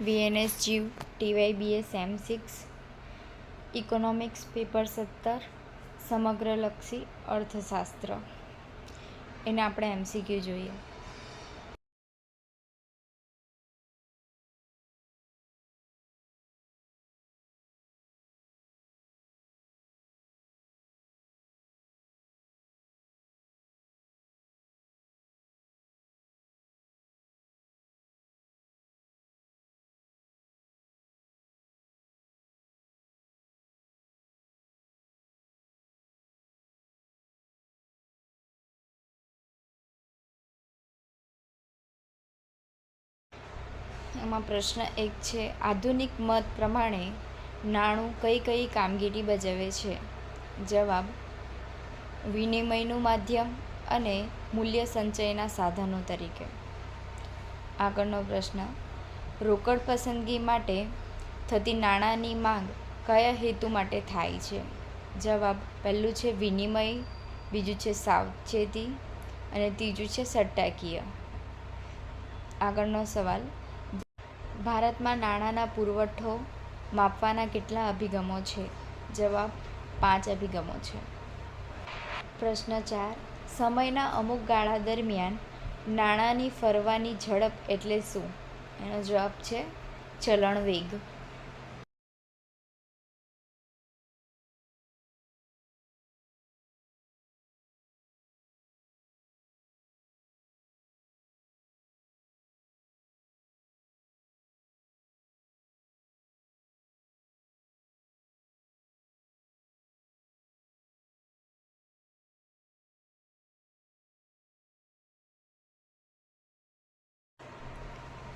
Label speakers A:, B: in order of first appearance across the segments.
A: VNS જીવ TY BS M six economics paper સત્તર, સમગ્રલક્ષી અર્થશાસ્ત્ર. એને આપણે એમસીક્યુ જોઈએ. એમાં પ્રશ્ન એક છે, આધુનિક મત પ્રમાણે નાણું કઈ કઈ કામગીરી ભજવે છે? જવાબ, વિનિમયનું માધ્યમ અને મૂલ્ય સંચયના સાધનો તરીકે. આગળનો પ્રશ્ન, રોકડ પસંદગી માટે થતી નાણાંની માંગ કયા હેતુ માટે થાય છે? જવાબ, પહેલું છે વિનિમય, બીજું છે સાવચેતી અને ત્રીજું છે સટ્ટાકીય. આગળનો સવાલ ભારતમાં નાણાંના પુરવઠો માપવાના કેટલા અભિગમો છે? જવાબ, પાંચ અભિગમો છે. પ્રશ્ન ચાર, સમયના અમુક ગાળા દરમિયાન નાણાંની ફરવાની ઝડપ એટલે શું? એનો જવાબ છે, ચલણ વેગ.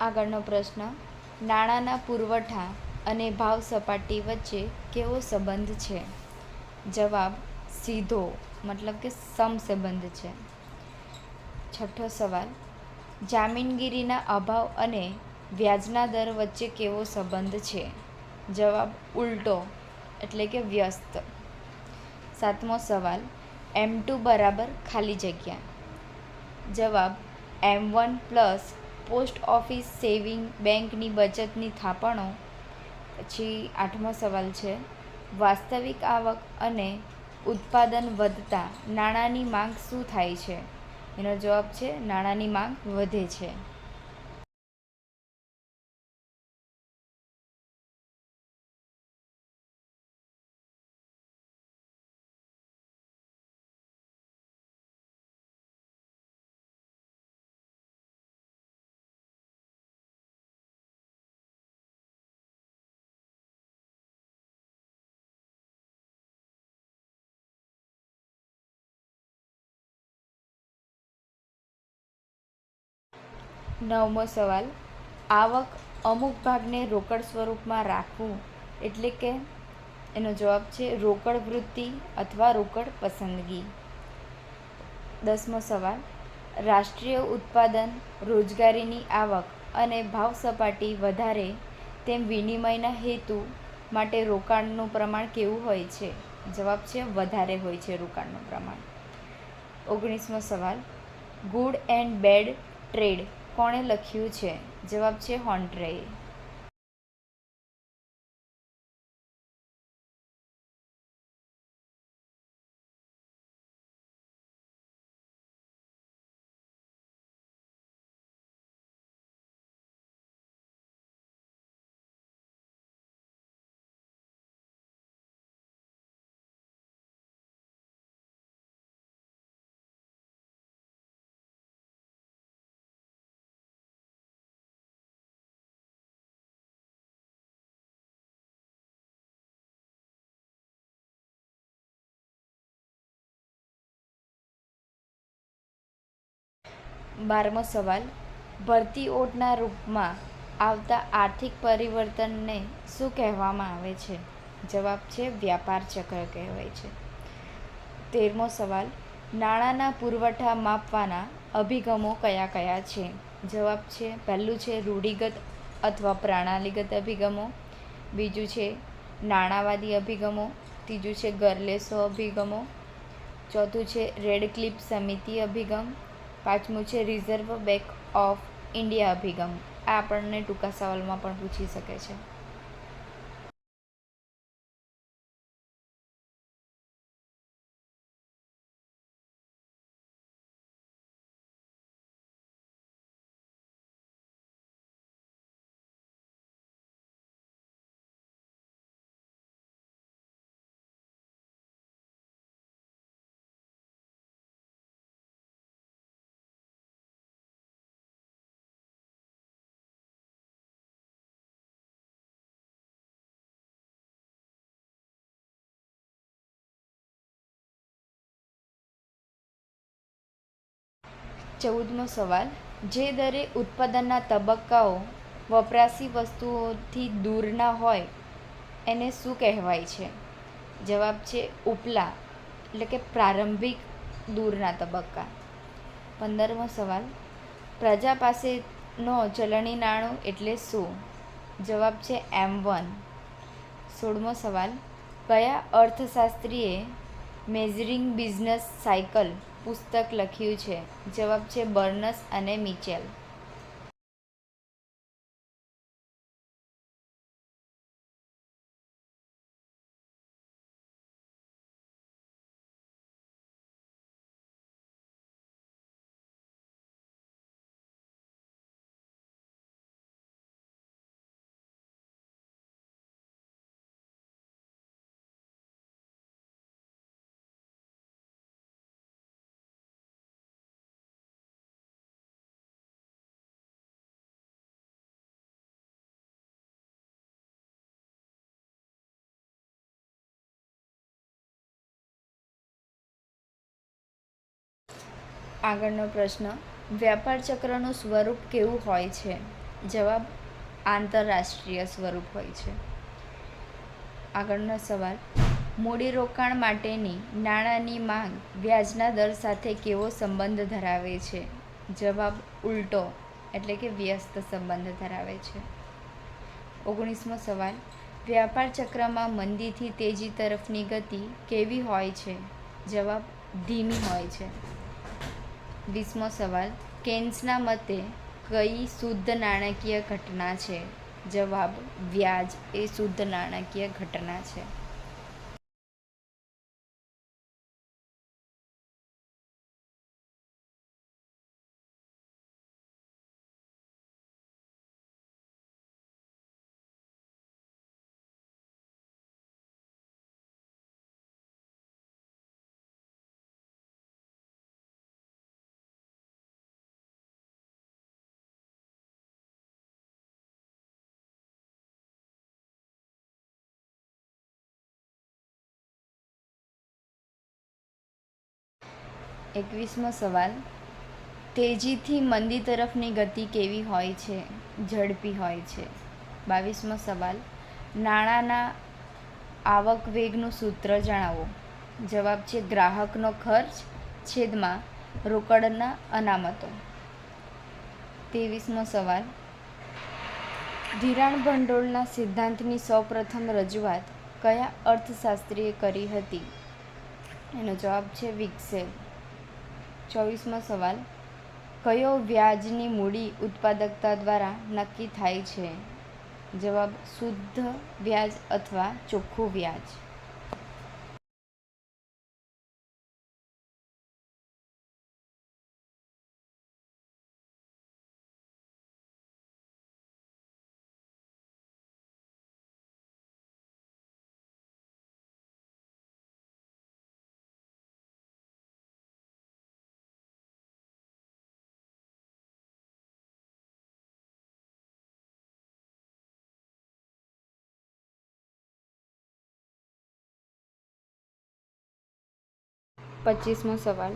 A: આગળનો પ્રશ્ન, નાણાંના પુરવઠા અને ભાવ સપાટી વચ્ચે કેવો સંબંધ છે? જવાબ, સીધો, મતલબ કે સમસંબંધ છે. છઠ્ઠો સવાલ, જામીનગીરીના અભાવ અને વ્યાજના દર વચ્ચે કેવો સંબંધ છે? જવાબ, ઉલટો, એટલે કે વ્યસ્ત. સાતમો સવાલ, એમ ટુ બરાબર ખાલી જગ્યા. જવાબ, એમ one plus post office saving બેંકની બચતની થાપણો, પછી આઠમો સવાલ છે, વાસ્તવિક આવક અને ઉત્પાદન વધતા નાણાંની માંગ શું થાય છે? એનો જવાબ છે, નાણાંની માંગ વધે છે. નવમો સવાલ, આવક અમુક ભાગને રોકડ સ્વરૂપમાં રાખવું એટલે કે એનો જવાબ છે રોકડ વૃત્તિ અથવા રોકડ પસંદગી. દસમો સવાલ, રાષ્ટ્રીય ઉત્પાદન, રોજગારીની આવક અને ભાવ સપાટી વધારે તેમ વિનિમયના હેતુ માટે રોકાણનું પ્રમાણ કેવું હોય છે? જવાબ છે વધારે હોય છે રોકાણનું પ્રમાણ. ઓગણીસમો સવાલ, ગુડ એન્ડ બેડ ટ્રેડ કોણે લખ્યું છે? જવાબ છે હોન્ટ્રેએ બારમો સવાલ, ભરતી ઓટના રૂપમાં આવતા આર્થિક પરિવર્તનને શું કહેવામાં આવે છે? જવાબ છે, વ્યાપાર ચક્ર કહેવાય છે. તેરમો સવાલ, નાણાંના પુરવઠા માપવાના અભિગમો કયા કયા છે? જવાબ છે, પહેલું છે, રૂઢિગત અથવા પ્રણાલીગત અભિગમો. બીજું છે, નાણાવાદી અભિગમો. ત્રીજું છે ગરલેસો અભિગમો. ચોથું છે, રેડ ક્લિપ સમિતિ અભિગમ. પાંચમું છે રિઝર્વ બેંક ઓફ ઇન્ડિયા અભિગમ. આ આપણને ટૂંકા સવાલમાં પણ પૂછી શકે છે. ચૌદમો સવાલ. જે દરે ઉત્પાદનના તબક્કાઓ વપરાશી વસ્તુઓથી દૂરના હોય, એને શું કહેવાય છે? જવાબ છે ઉપલા, એટલે કે પ્રારંભિક દૂરના તબક્કા. પંદરમો સવાલ. પ્રજા પાસેનો ચલણી નાણું એટલે શું? જવાબ છે એમ વન. સોળમો સવાલ. કયા અર્થશાસ્ત્રીએ મેઝરિંગ બિઝનેસ સાયકલ પુસ્તક લખ્યું છે. જવાબ છે બર્નસ અને મિચેલ. આગળનો પ્રશ્ન, વ્યાપાર ચક્રનું સ્વરૂપ કેવું હોય છે? જવાબ, આંતરરાષ્ટ્રીય સ્વરૂપ હોય છે. આગળનો સવાલ મૂડીરોકાણ માટેની નાણાંની માંગ વ્યાજના દર સાથે કેવો સંબંધ ધરાવે છે? જવાબ, ઉલટો, એટલે કે વ્યસ્ત સંબંધ ધરાવે છે. ઓગણીસમો સવાલ, વ્યાપાર ચક્રમાં મંદીથી તેજી તરફની ગતિ કેવી હોય છે? જવાબ, ધીમી હોય છે. વીસમો સવાલ, કેન્સના મતે કઈ શુદ્ધ નાણાકીય ઘટના છે? જવાબ, વ્યાજ એ શુદ્ધ નાણાકીય ઘટના છે. એકવીસમો સવાલ. તેજીથી મંદી તરફની ગતિ કેવી હોય છે? ઝડપી હોય છે. બાવીસમો સવાલ. નાણાંના આવક વેગનું સૂત્ર જણાવો. જવાબ છે ગ્રાહકનો ખર્ચ છેદમાં રોકડના અનામતો. ત્રેવીસમો સવાલ. ધિરાણ ભંડોળના સિદ્ધાંતની સૌપ્રથમ રજૂઆત કયા અર્થશાસ્ત્રીએ કરી હતી? એનો જવાબ છે વિક્સેલ. ચોવીસમો સવાલ. કયો વ્યાજની મૂડી ઉત્પાદકતા દ્વારા નક્કી થાય છે? જવાબ, શુદ્ધ વ્યાજ અથવા ચોખ્ખું વ્યાજ. પચીસમો સવાલ.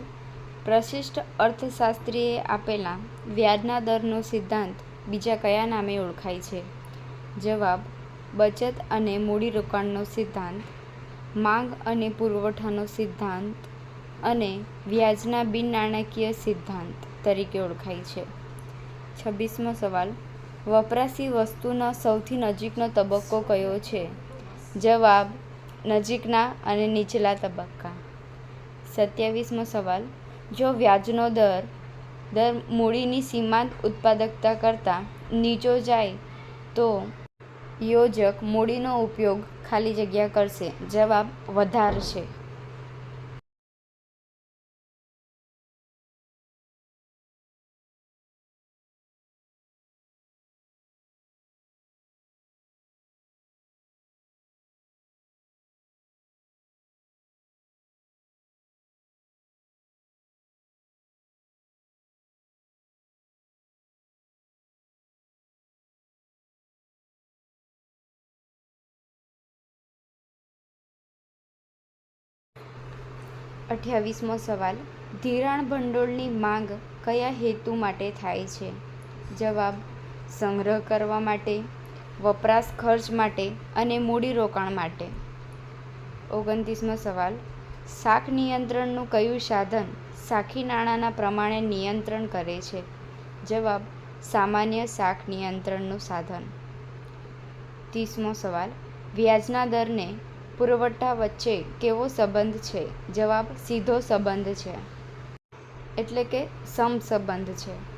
A: પ્રશિષ્ટ અર્થશાસ્ત્રીએ આપેલા વ્યાજના દરનો સિદ્ધાંત બીજા કયા નામે ઓળખાય છે? જવાબ, બચત અને મૂડીરોકાણનો સિદ્ધાંત, માંગ અને પુરવઠાનો સિદ્ધાંત અને વ્યાજના બિન નાણાકીય સિદ્ધાંત તરીકે ઓળખાય છે. છવ્વીસમો સવાલ, વપરાશી વસ્તુનો સૌથી નજીકનો તબક્કો કયો છે? જવાબ, નજીકના અને નીચલા તબક્કા. સત્યાવીસમો સવાલ. જો વ્યાજનો દર દર મૂડીની સીમાંત ઉત્પાદકતા કરતાં નીચો જાય, તો યોજક મૂડીનો ઉપયોગ ખાલી જગ્યા કરશે. જવાબ વધારશે. અઠ્યાવીસમો સવાલ, ધિરાણ ભંડોળની માંગ કયા હેતુ માટે થાય છે? જવાબ, સંગ્રહ કરવા માટે, વપરાશ ખર્ચ માટે અને મૂડીરોકાણ માટે. ઓગણત્રીસમો સવાલ શાખ નિયંત્રણનું કયું સાધન શાખી નાણાંના પ્રમાણે નિયંત્રણ કરે છે? જવાબ, સામાન્ય શાખ નિયંત્રણનું સાધન. ત્રીસમો સવાલ, વ્યાજના દરને પુરવઠા વચ્ચે કેવો સંબંધ છે? જવાબ સીધો સંબંધ છે. એટલે કે સમસંબંધ છે.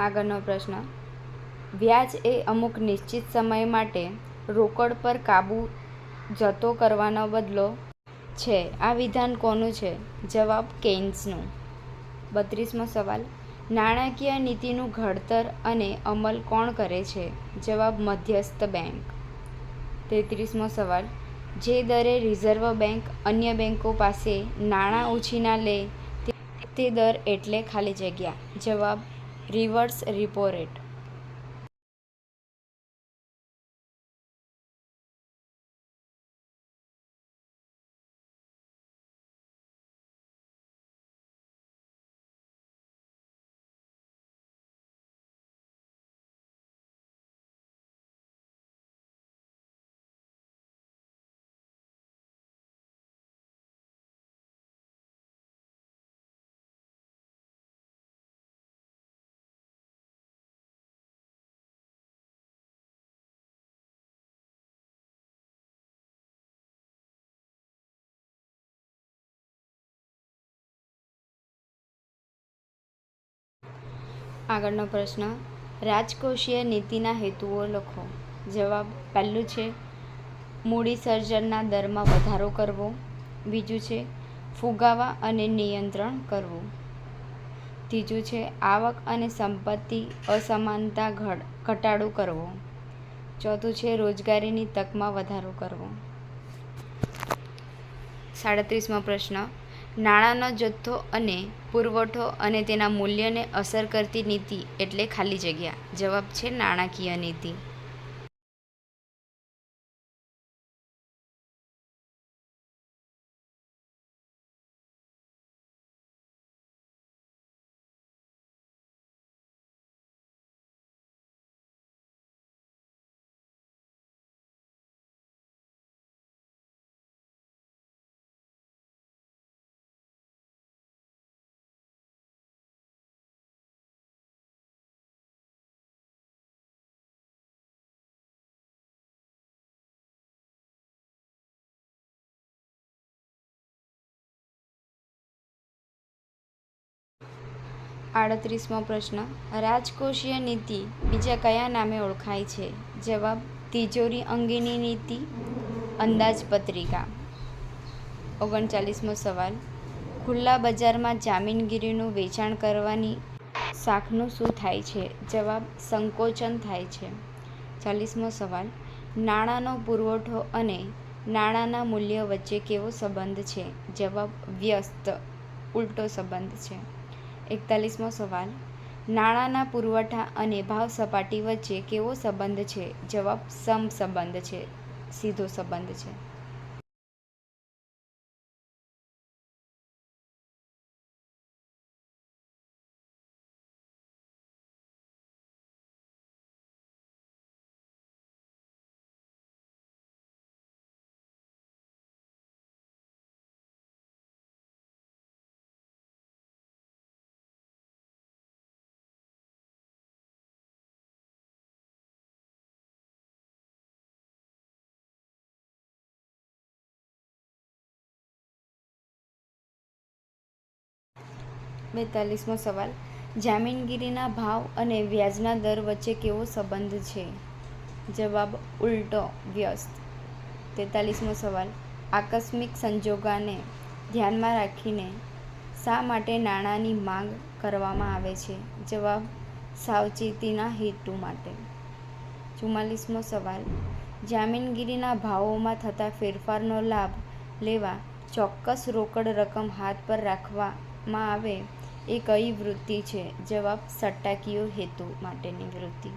A: આગળનો પ્રશ્ન. વ્યાજ એ અમુક નિશ્ચિત સમય માટે રોકડ પર કાબૂ જતો કરવાનો બદલો છે. આ વિધાન કોનું છે? જવાબ કેન્સનું બત્રીસમો સવાલ. નાણાકીય નીતિનું ઘડતર અને અમલ કોણ કરે છે? જવાબ મધ્યસ્થ બેંક. તેત્રીસમો સવાલ. જે દરે રિઝર્વ બેંક અન્ય બેંકો પાસે નાણાં ઉછીના લે તે દર એટલે ખાલી જગ્યા. જવાબ reverse repo rate. આગળનો પ્રશ્ન, રાજકોષીય નીતિના હેતુઓ લખો. જવાબ પહેલું છે, મૂડી સર્જનના દરમાં વધારો કરવો. બીજું છે, ફુગાવા અને નિયંત્રણ કરવું. ત્રીજું છે, આવક અને સંપત્તિ અસમાનતા ઘટાડો કરવો. ચોથું છે, રોજગારીની તકમાં વધારો કરવો. સાડત્રીસમો પ્રશ્ન નાણાંનો જથ્થો અને પુરવઠો અને તેના મૂલ્યને અસર કરતી નીતિ એટલે ખાલી જગ્યા. જવાબ છે નાણાકીય નીતિ. આડત્રીસમો પ્રશ્ન. રાજકોષીય નીતિ બીજા કયા નામે ઓળખાય છે? જવાબ, તિજોરી અંગેની નીતિ અંદાજપત્રિકા ઓગણચાલીસમો સવાલ. ખુલ્લા બજારમાં જામીનગીરીનું વેચાણ કરવાની શાખનું શું થાય છે? જવાબ, સંકોચન થાય છે. ચાલીસમો સવાલ. નાણાંનો પુરવઠો અને નાણાંના મૂલ્ય વચ્ચે કેવો સંબંધ છે? જવાબ, વ્યસ્ત. ઉલટો સંબંધ છે. એકતાલીસમો સવાલ. નાણાંના પુરવઠા અને ભાવ સપાટી વચ્ચે કેવો સંબંધ છે? જવાબ, સમસંબંધ છે. સીધો સંબંધ છે. બેતાલીસમો સવાલ. જામીનગીરીના ભાવ અને વ્યાજના દર વચ્ચે કેવો સંબંધ છે? જવાબ, ઉલટો, વ્યસ્ત. તેતાલીસમો સવાલ. આકસ્મિક સંજોગોને ધ્યાનમાં રાખીને શા માટે નાણાંની માંગ કરવામાં આવે છે? જવાબ, સાવચેતીના હેતુ માટે. ચુમ્માલીસમો સવાલ. જામીનગીરીના ભાવોમાં થતા ફેરફારનો લાભ લેવા ચોક્કસ રોકડ રકમ હાથ પર રાખવામાં આવે એ કઈ વૃત્તિ છે? જવાબ સટ્ટાકીય હેતુ માટેની વૃત્તિ.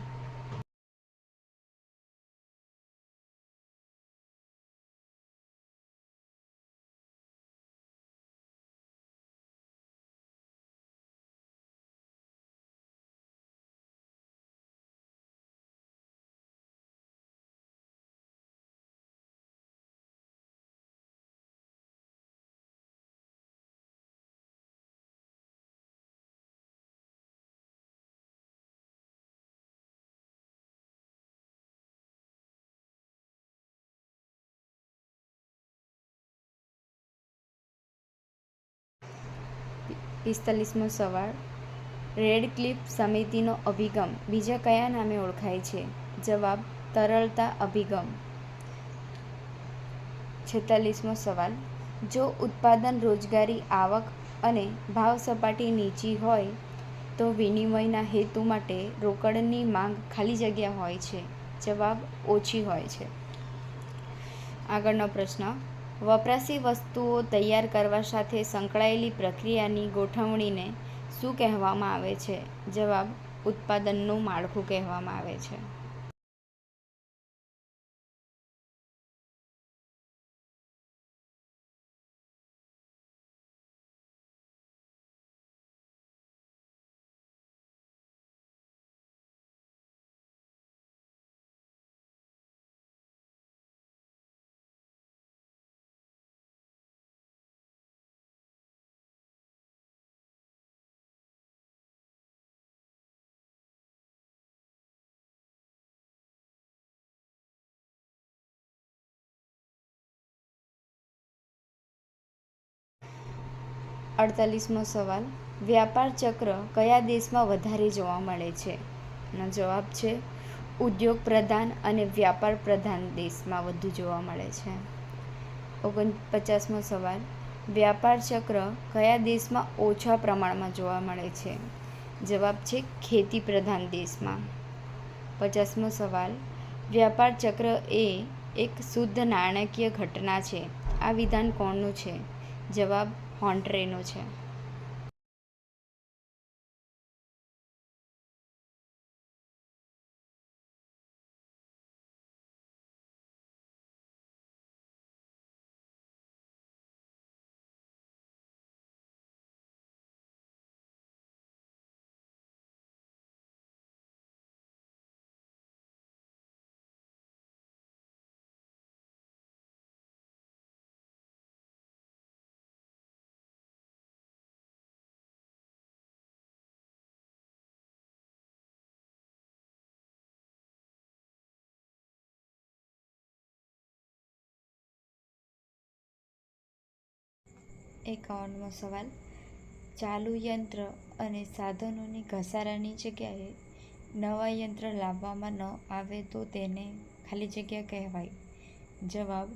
A: પિસ્તાલીસમો સવાલ. રેડક્લિફ સમિતિનો અભિગમ બીજા કયા નામે ઓળખાય છે? જવાબ, તરલતા અભિગમ. છેતાલીસમો સવાલ. જો ઉત્પાદન રોજગારી આવક અને ભાવ સપાટી નીચી હોય, તો વિનિમયના હેતુ માટે રોકડની માંગ ખાલી જગ્યા હોય છે. જવાબ, ઓછી હોય છે. આગળનો પ્રશ્ન. વપરાશી વસ્તુઓ તૈયાર કરવા સાથે સંકળાયેલી પ્રક્રિયાની ગોઠવણીને શું કહેવામાં આવે છે? જવાબ, ઉત્પાદનનું માળખું કહેવામાં આવે છે. અડતાલીસમો સવાલ. વ્યાપાર ચક્ર કયા દેશમાં વધારે જોવા મળે છે? નો જવાબ છે, ઉદ્યોગ પ્રધાન અને વ્યાપાર પ્રધાન દેશમાં વધુ જોવા મળે છે. ઓગણપચાસમો સવાલ. વ્યાપાર ચક્ર કયા દેશમાં ઓછા પ્રમાણમાં જોવા મળે છે? જવાબ છે, ખેતી પ્રધાન દેશમાં. પચાસમો સવાલ. વ્યાપાર ચક્ર એ એક શુદ્ધ નાણાકીય ઘટના છે. આ વિધાન કોણનું છે? જવાબ હોન્ટ્રેનો છે. એકાવનમો સવાલ. ચાલુ યંત્ર અને સાધનોની ઘસારાની જગ્યાએ નવા યંત્ર લાવવામાં ન આવે તો તેને ખાલી જગ્યા કહેવાય. જવાબ,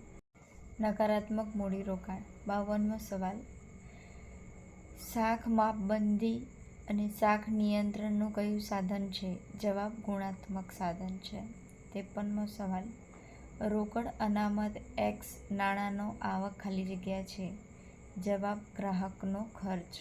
A: નકારાત્મક મૂડીરોકાણ બાવનમો સવાલ શાખ માપબંધી અને શાખ નિયંત્રણનું કયું સાધન છે? જવાબ, ગુણાત્મક સાધન છે. ત્રેપનમો સવાલ, રોકડ અનામત એક્સ નાણાંનો આવક ખાલી જગ્યા છે. જવાબ ગ્રાહકનો ખર્ચ.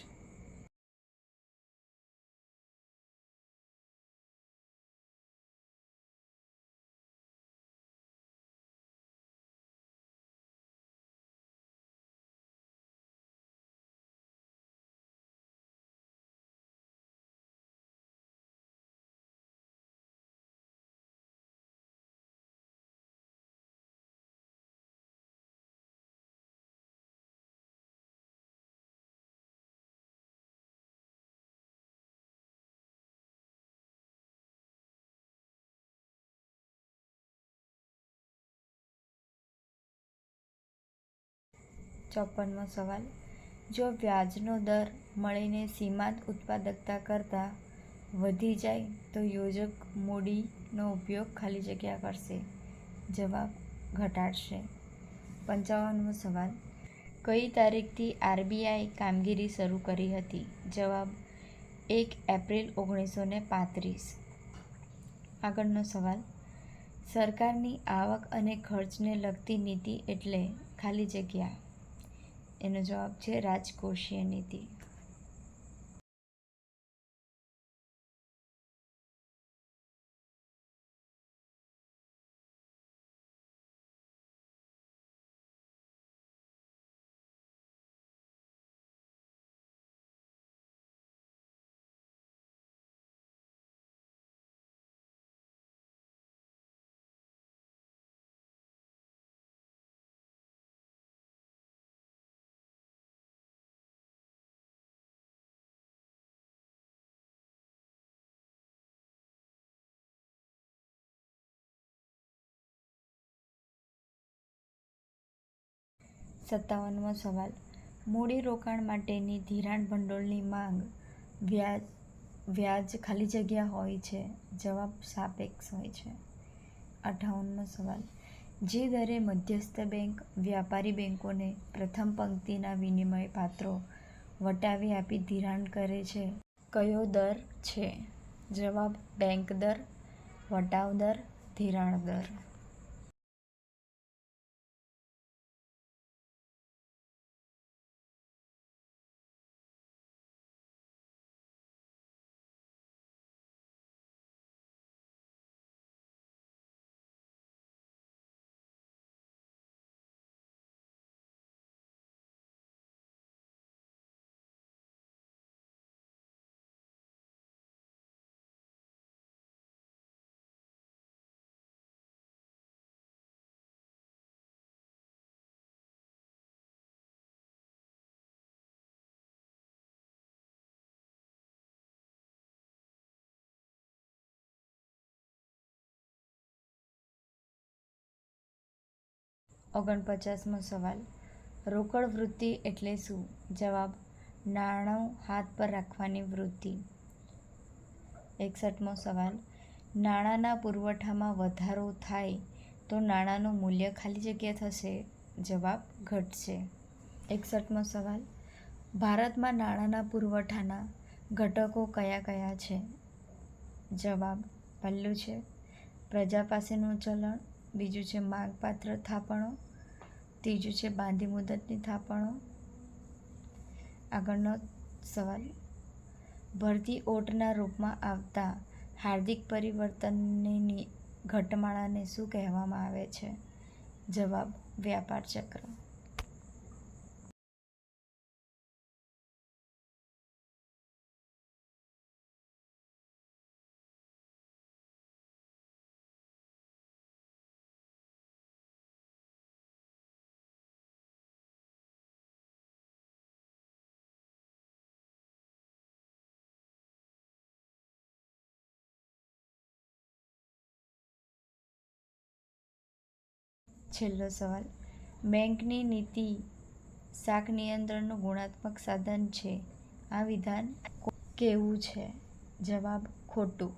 A: ચોપનમો સવાલ. જો વ્યાજનો દર મળીને સીમાંત ઉત્પાદકતા કરતાં વધી જાય, તો યોજક મૂડીનો ઉપયોગ ખાલી જગ્યા કરશે. જવાબ ઘટાડશે. પંચાવનમો સવાલ. કઈ તારીખથી આરબીઆઈ કામગીરી શરૂ કરી હતી? જવાબ એક એપ્રિલ ઓગણીસો ને પાંત્રીસ. આગળનો સવાલ. સરકારની આવક અને ખર્ચને લગતી નીતિ એટલે ખાલી જગ્યા. એનો જવાબ છે રાજકોષીય નીતિ. સત્તાવનમો સવાલ. મૂડી રોકાણ માટેની ધિરાણ ભંડોળની માંગ વ્યાજ વ્યાજ ખાલી જગ્યા હોય છે, જવાબ સાપેક્ષ હોય છે. અઠાવનમો સવાલ. જે દરે મધ્યસ્થ બેંક, વ્યાપારી બેંકોને પ્રથમ પંક્તિના વિનિમય પાત્રો વટાવી આપી ધિરાણ કરે છે, કયો દર છે? જવાબ, બેંક દર, વટાવ દર, ધિરાણ દર. ઓગણપચાસમો સવાલ. રોકડ વૃત્તિ એટલે શું? જવાબ, નાણાં હાથ પર રાખવાની વૃત્તિ એકસઠમો સવાલ, નાણાંના પુરવઠામાં વધારો થાય તો નાણાંનું મૂલ્ય ખાલી જગ્યા થશે? જવાબ, ઘટશે. એકસઠમો સવાલ, ભારતમાં નાણાંના પુરવઠાના ઘટકો કયા કયા છે? જવાબ, પહેલું છે, પ્રજા પાસેનું ચલણ, બીજું છે, માગપાત્ર થાપણો ત્રીજું છે બાંધી મુદતની થાપણો. આગળનો સવાલ. ભરતી ઓટના રૂપમાં આવતા હાર્દિક પરિવર્તનની ઘટમાળાને શું કહેવામાં આવે છે? જવાબ, વ્યાપાર ચક્ર. છેલ્લો સવાલ. બેંકની નીતિ શાક નિયંત્રણનું ગુણાત્મક સાધન છે. આ વિધાન કેવું છે? જવાબ ખોટું.